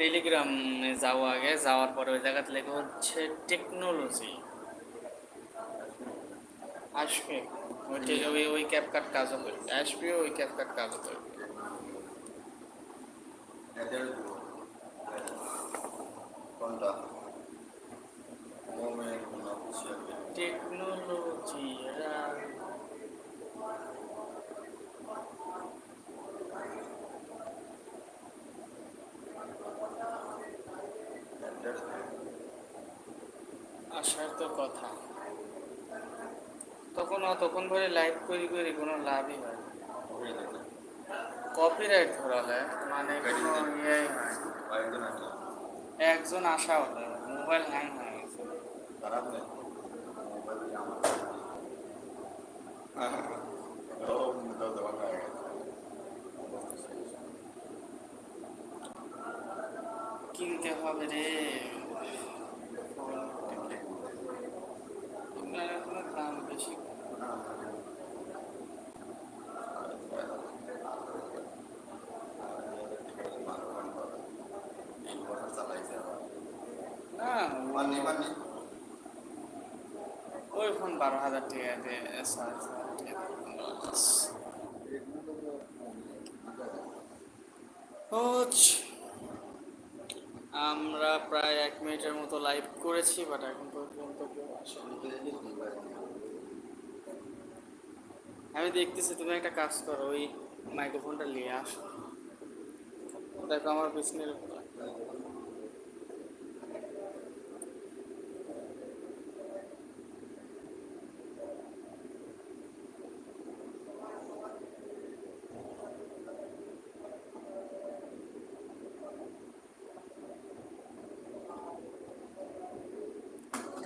টেলিগ্রামে যাওয়া আগে যাওয়ার পরে ওই জায়গাতে লেখা হচ্ছে টেকনোলজি আসবে। ওই ওই ক্যাপকাট কাজও করবে আসবে ওই ক্যাপকাট কাজও করবে টেকনোলজি এরা আসার তো কথা। তখন তখন ধরে লাইভ করি করি কোনো লাভই হয় না। কপিরাইট ধরালে হয় মানে কোনো ইয়েই হয় একজন আসা হলে মোবাইল হ্যাং হয়ে। গেছে খারাপ নেই মোবাইল দিয়ে আমার ও তো দেওয়া হয়ে গেছে কিনতে হবে রে আপনার এখনও দাম বেশি না মানি মানি ওই ফোন বারো হাজার টাকা দিয়ে আমরা প্রায় এক মিনিটের মতো লাইভ করেছি বাট এখন পর্যন্ত কেউ আসেনি। আমি দেখতেছি, তুমি একটা কাজ করো, ওই মাইক্রোফোনটা নিয়ে আসো। দেখো, আমার পিছনের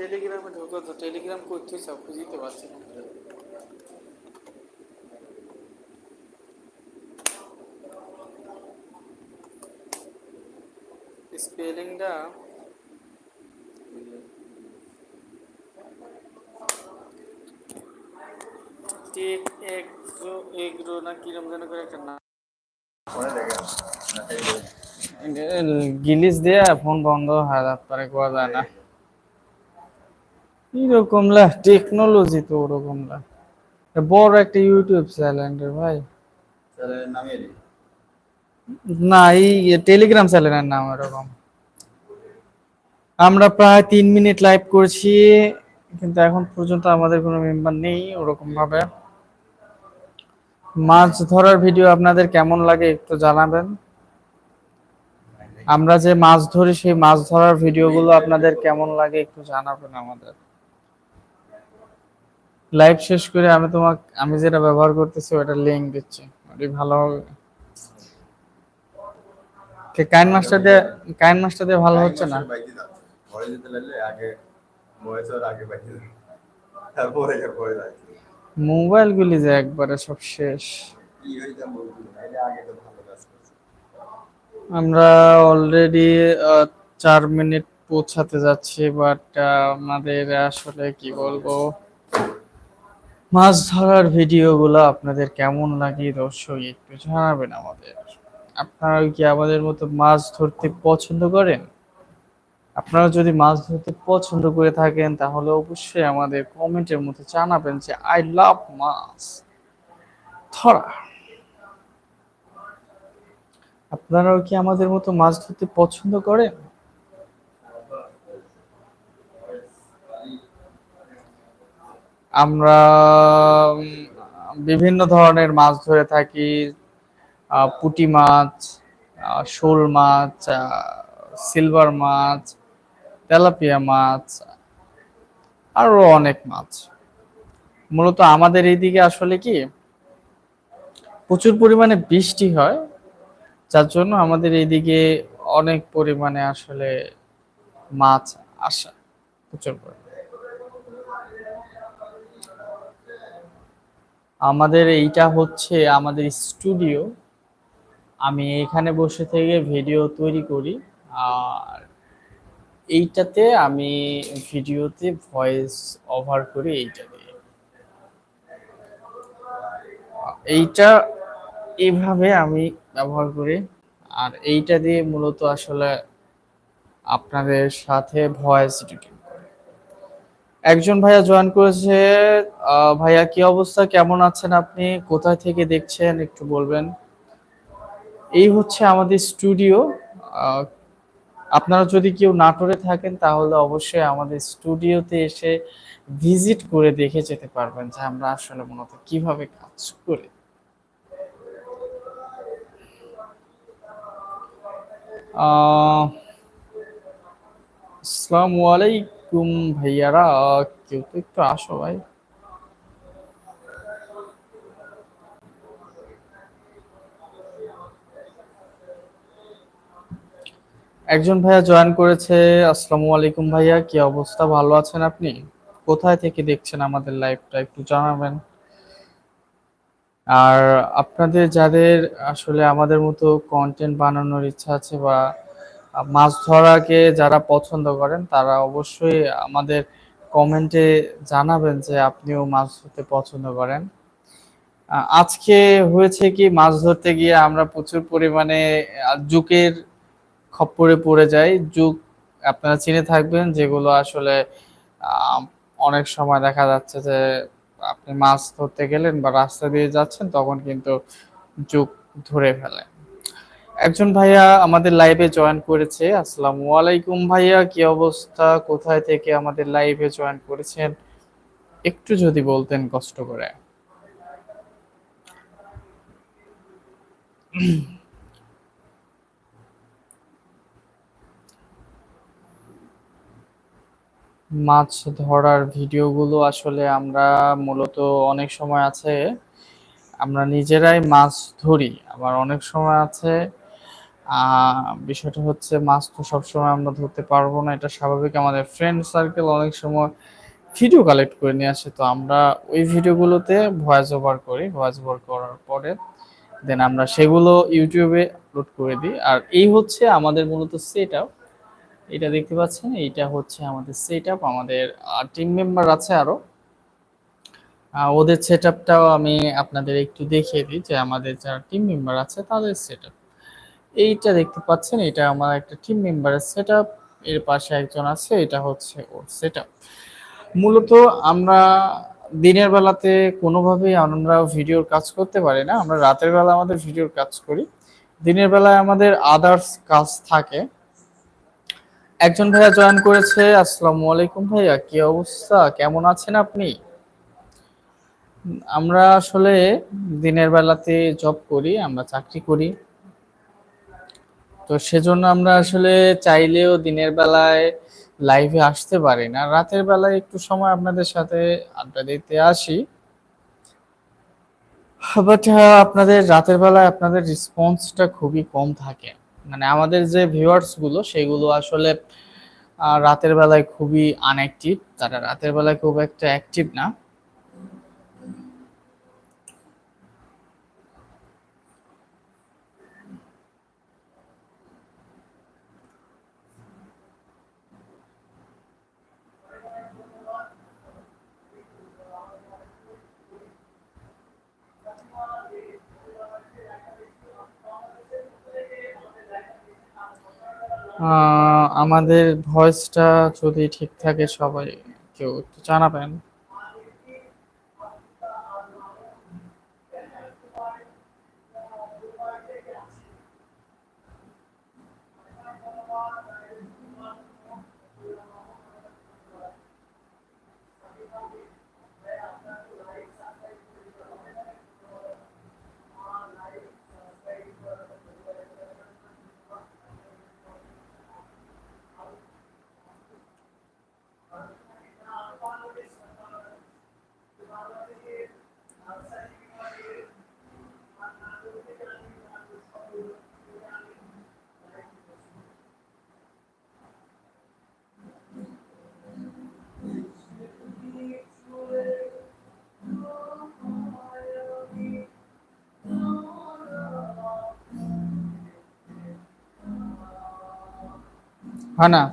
টেলিগ্রামে ঢোকো তো টেলিগ্রাম করতে চাও খুঁজিতে পারছি না। স্পেলিংটা টেক এগ্রো এগ্রো না কিরম যেন করে একটা নাম। গিলিস দিয়ে ফোন বন্ধ হয় তারপরে করা যায় না। এরকম লা টেকনোলজি তো ওরকম লা। বড় একটা ইউটিউব চ্যানেল ভাই। না এই টেলিগ্রাম চ্যানেলের নাম এরকম আমরা প্রায় তিন মিনিট লাইভ করছি কিন্তু এখন পর্যন্ত আমাদের কোনো মেম্বার নেই ওরকম ভাবে। মাছ ধরার ভিডিও আপনাদের কেমন লাগে একটু জানাবেন। আমরা যে মাছ ধরি সেই মাছ ধরার ভিডিওগুলো আপনাদের কেমন লাগে একটু জানাবেন আমাদের। লাইভ শেষ করে আমি তোমাকে, আমি যেটা ব্যবহার করতেছি ওটা লিংক দিচ্ছি। ওটাই ভালো হবে। কাইন মাস্টার দিয়ে, কাইন মাস্টার দিয়ে ভালো হচ্ছে না? ঘরে যেতে আগে আগে তারপরে মোবাইল গুলি যে একবারে সব শেষ। আমরা অলরেডি চার মিনিট পৌঁছাতে যাচ্ছি বাট আমাদের আসলে কি বলব? মাছ ধরার ভিডিওগুলো আপনাদের কেমন লাগে দর্শক একটু জানাবেন আমাদের। আপনারা কি আমাদের মতো মাছ ধরতে পছন্দ করেন? আপনারা যদি মাছ ধরতে পছন্দ করে থাকেন, তাহলে অবশ্যই আমাদের কমেন্টের মধ্যে জানাবেন যে, আই লাভ মাছ ধরা। আপনারাও কি আমাদের মতো মাছ ধরতে পছন্দ করেন? আমরা বিভিন্ন ধরনের মাছ ধরে থাকি পুঁটি মাছ শোল মাছ সিলভার মাছ, তেলাপিয়া মাছ, আরও অনেক মাছ। মূলত আমাদের এইদিকে আসলে কি, প্রচুর পরিমাণে বৃষ্টি হয়, যার জন্য আমাদের এইদিকে অনেক পরিমাণে আসলে মাছ আসা প্রচুর পরিমাণে। আমাদের এইটা হচ্ছে আমাদের স্টুডিও। আমি এখানে বসে থেকে ভিডিও তৈরি করি, আর এইটাতে আমি ভিডিওতে ভয়েস ওভার করি এইটা দিয়ে এইটা এইভাবে আমি ব্যবহার করি, আর এইটা দিয়ে মূলত আসলে আপনাদের সাথে ভয়েস এডিটিং একজন ভাইয়া জয়েন করেছে ভাইয়া কি অবস্থা? কেমন আছেন আপনি? কোথায় থেকে দেখছেন? একটু বলবেন। এই হচ্ছে আমাদের স্টুডিও আপনারা যদি কেউ নাটোরে থাকেন তাহলে অবশ্যই আমাদের স্টুডিওতে এসে ভিজিট করে দেখে যেতে পারবেন যে আমরা আসলে মূলত কীভাবে কাজ করি। আসসালামু আলাইকুম। ভাইয়ারা, কেউ তো একটু আসো ভাই। একজন ভাইয়া জয়েন করেছে আসসালামু আলাইকুম ভাইয়া, কি অবস্থা? ভালো আছেন আপনি? কোথায় থেকে দেখছেন আমাদের লাইভটা একটু জানাবেন। আর আপনাদের যাদের আসলে আমাদের মতো কন্টেন্ট বানানোর ইচ্ছা আছে বা মাছ ধরাকে যারা পছন্দ করেন, তারা অবশ্যই আমাদের কমেন্টে জানাবেন যে আপনিও মাছ ধরতে পছন্দ করেন। আজকে হয়েছে কি, মাছ ধরতে গিয়ে আমরা প্রচুর পরিমাণে জুকের খপ্পরে পড়ে যাই। যুগ আপনারা চিনে থাকবেন, যেগুলো আসলে অনেক সময় দেখা যাচ্ছে যে আপনি মাছ ধরতে গেলেন বা রাস্তা দিয়ে যাচ্ছেন, তখন কিন্তু যুগ ধরে ফেলে। একজন ভাইয়া আমাদের লাইভে জয়েন করেছে। আসসালামু আলাইকুম ভাইয়া, কি অবস্থা? কোথায় থেকে আমাদের লাইভে জয়েন করেছেন? একটু যদি বলতেন কষ্ট করে। মাছ ধরার ভিডিওগুলো আসলে আমরা মূলত অনেক সময় আছে, আমরা নিজেরাই মাছ ধরি, আবার অনেক সময় আছে বিষয়টা হচ্ছে মাছ তো সবসময় আমরা ধরতে পারব না, এটা স্বাভাবিক। আমাদের ফ্রেন্ড সার্কেল অনেক সময় ভিডিও কালেক্ট করে নিয়ে আসে, তো আমরা ওই ভিডিওগুলোতে ভয়েস ওভার করি ভয়েস ওভার করার পরে দেন আমরা সেগুলো ইউটিউবে আপলোড করে দিই। আর এই হচ্ছে আমাদের মূলত সেট আপ এটা দেখতে পাচ্ছেন, এইটা হচ্ছে আমাদের সেট আপ আমাদের টিম মেম্বার আছে আরও ওদের সেট আমি আপনাদের একটু দেখিয়ে দিই যে আমাদের যারা টিম মেম্বার আছে তাদের সেট এইটা দেখতে পাচ্ছেন, এটা আমার একটা টিম মেম্বারের সেট এর পাশে একজন আছে, এটা হচ্ছে ওর সেট মূলত আমরা দিনের বেলাতে কোনোভাবেই আমরা ভিডিওর কাজ করতে পারি না, আমরা রাতের বেলা আমাদের ভিডিওর কাজ করি। দিনের বেলায় আমাদের আদার্স কাজ থাকে। একজন ভাইয়া জয়েন করেছে, আসসালামু আলাইকুম ভাইয়া, কি অবস্থা? কেমন আছেন আপনি? আমরা আসলে দিনের বেলাতে জব করি, আমরা চাকরি করি। তো সেজন্য আমরা আসলে চাইলেও দিনের বেলায় লাইভে আসতে পারি না। রাতের বেলায় একটু সময় আপনাদের সাথে আড্ডা দিতে আসি। বাট আপনাদের রাতের বেলায় আপনাদের রেসপন্সটা খুবই কম থাকে। মানে আমাদের যে ভিউয়ার্সগুলো, সেগুলো আসলে রাতের বেলায় খুবই আনঅ্যাক্টিভ তারা রাতের বেলায় খুব একটা অ্যাক্টিভ না। আমাদের ভয়েসটা যদি ঠিক থাকে সবাই কেউ একটু জানাবেন। কও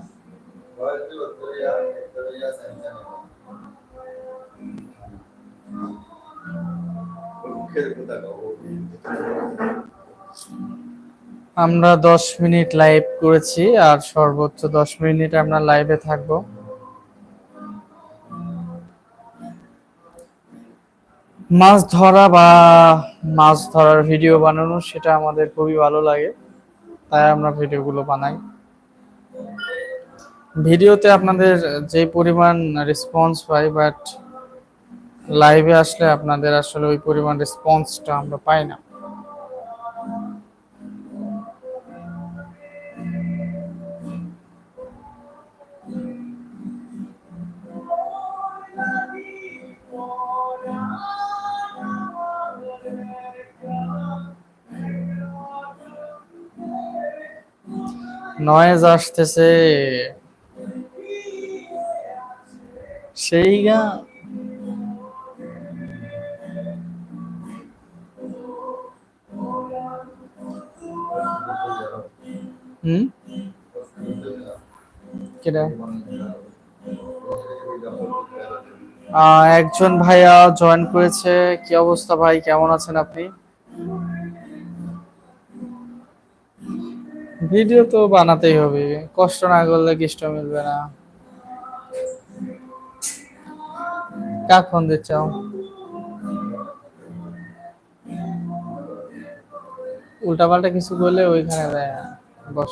আমরা দশ মিনিট লাইভ করেছি আর সর্বোচ্চ দশ মিনিট আমরা লাইভে থাকব। মাছ ধরা বা মাছ ধরার ভিডিও বানানো, সেটা আমাদের খুবই ভালো লাগে। তাই আমরা ভিডিওগুলো বানাই। ভিডিওতে আপনাদের যে পরিমাণ রেসপন্স পাই বাট লাইভে আসলে আপনাদের আসলে ওই পরিমাণ রেসপন্সটা আমরা পাই না। নয়েজ আসতেছে। সেই গা একজন ভাইয়া জয়েন করেছে। কি অবস্থা ভাই? কেমন আছেন আপনি? ভিডিও তো বানাতেই হবে। কষ্ট না করলে কষ্ট মিলবে না। কাক ফোন দিচ্ছাও উল্টাপাল্টা কিছু করলে ওইখানে যায় বস।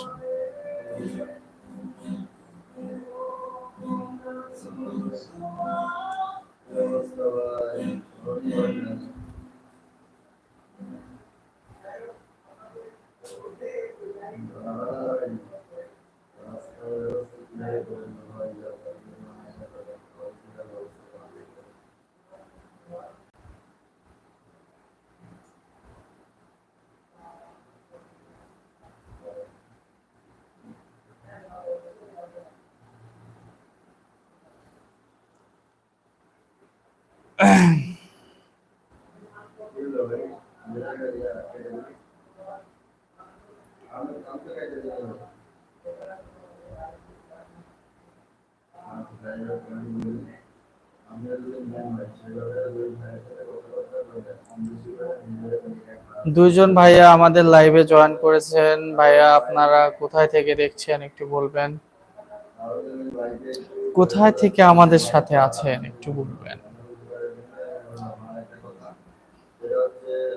দুইজন ভাইয়া আমাদের লাইভে জয়েন করেছেন। ভাইয়া, আপনারা কোথায় থেকে দেখছেন একটু বলবেন? কোথায় থেকে আমাদের সাথে আছেন একটু বলবেন?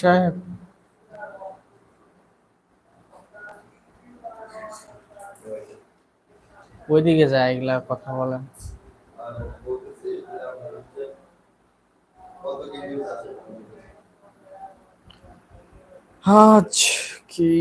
সাহেব ওইদিকে যায় এগুলা কথা বলেন। আজ কি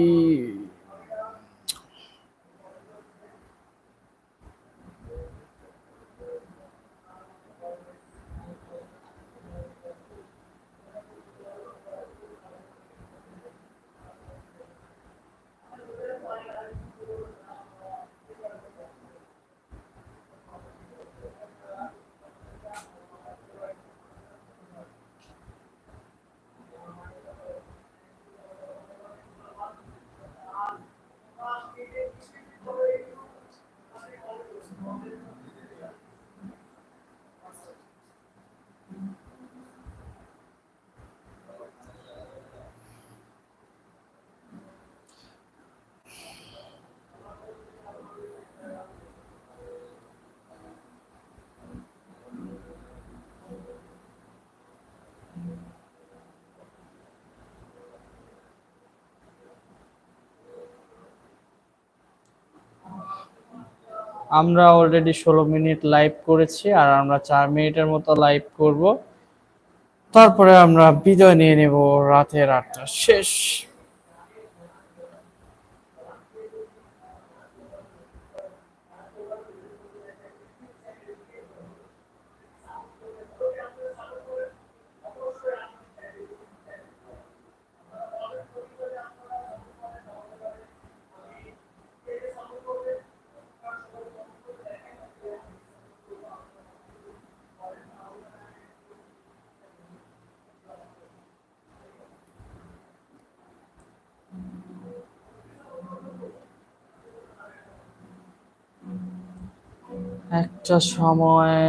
আমরা অলরেডি ষোলো মিনিট লাইভ করেছি আর আমরা চার মিনিটের মতো লাইভ করব। তারপরে আমরা বিদায় নিয়ে নেব রাতের আটটা শেষ। একটা সময়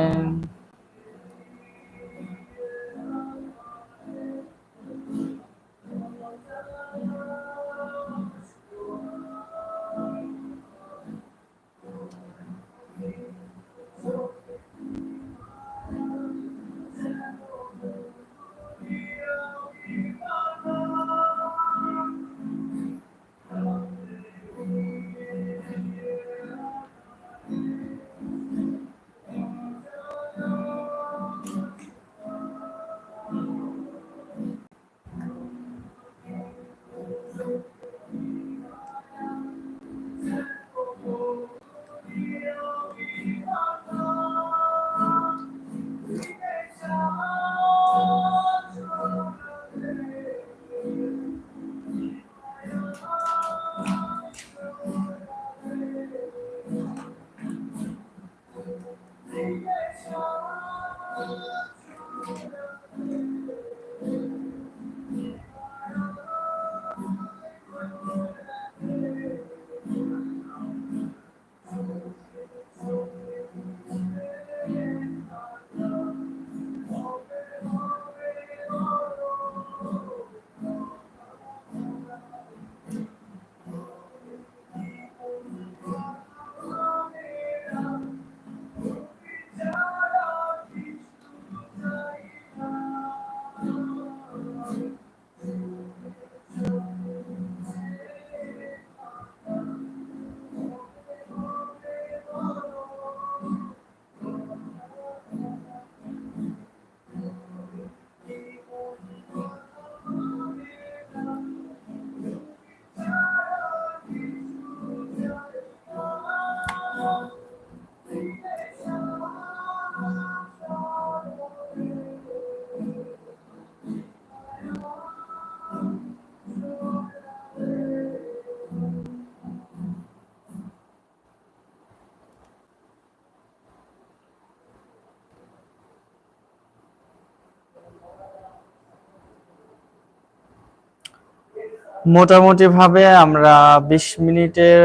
মোটামুটি ভাবে আমরা বিশ মিনিটের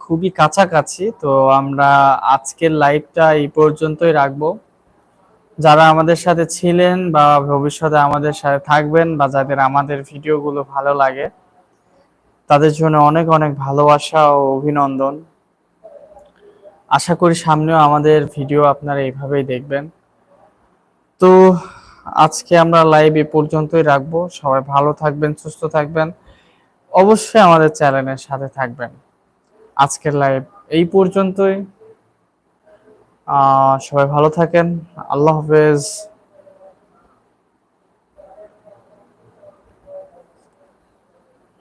খুবই কাছাকাছি, তো আমরা আজকের লাইভটা এই পর্যন্তই রাখব। যারা আমাদের সাথে ছিলেন বা ভবিষ্যতে আমাদের সাথে থাকবেন বা যাদের আমাদের ভিডিওগুলো ভালো লাগে, তাদের জন্য অনেক অনেক ভালোবাসা ও অভিনন্দন। আশা করি সামনেও আমাদের ভিডিও আপনারা এইভাবেই দেখবেন। তো আজকে আমরা লাইভ এ পর্যন্তই রাখব। সবাই ভালো থাকবেন, সুস্থ থাকবেন। অবশ্যই আমাদের চ্যানেলের সাথে থাকবেন। আজকের লাইভ এই পর্যন্তই। সবাই ভালো থাকেন। আল্লাহ হাফেজ।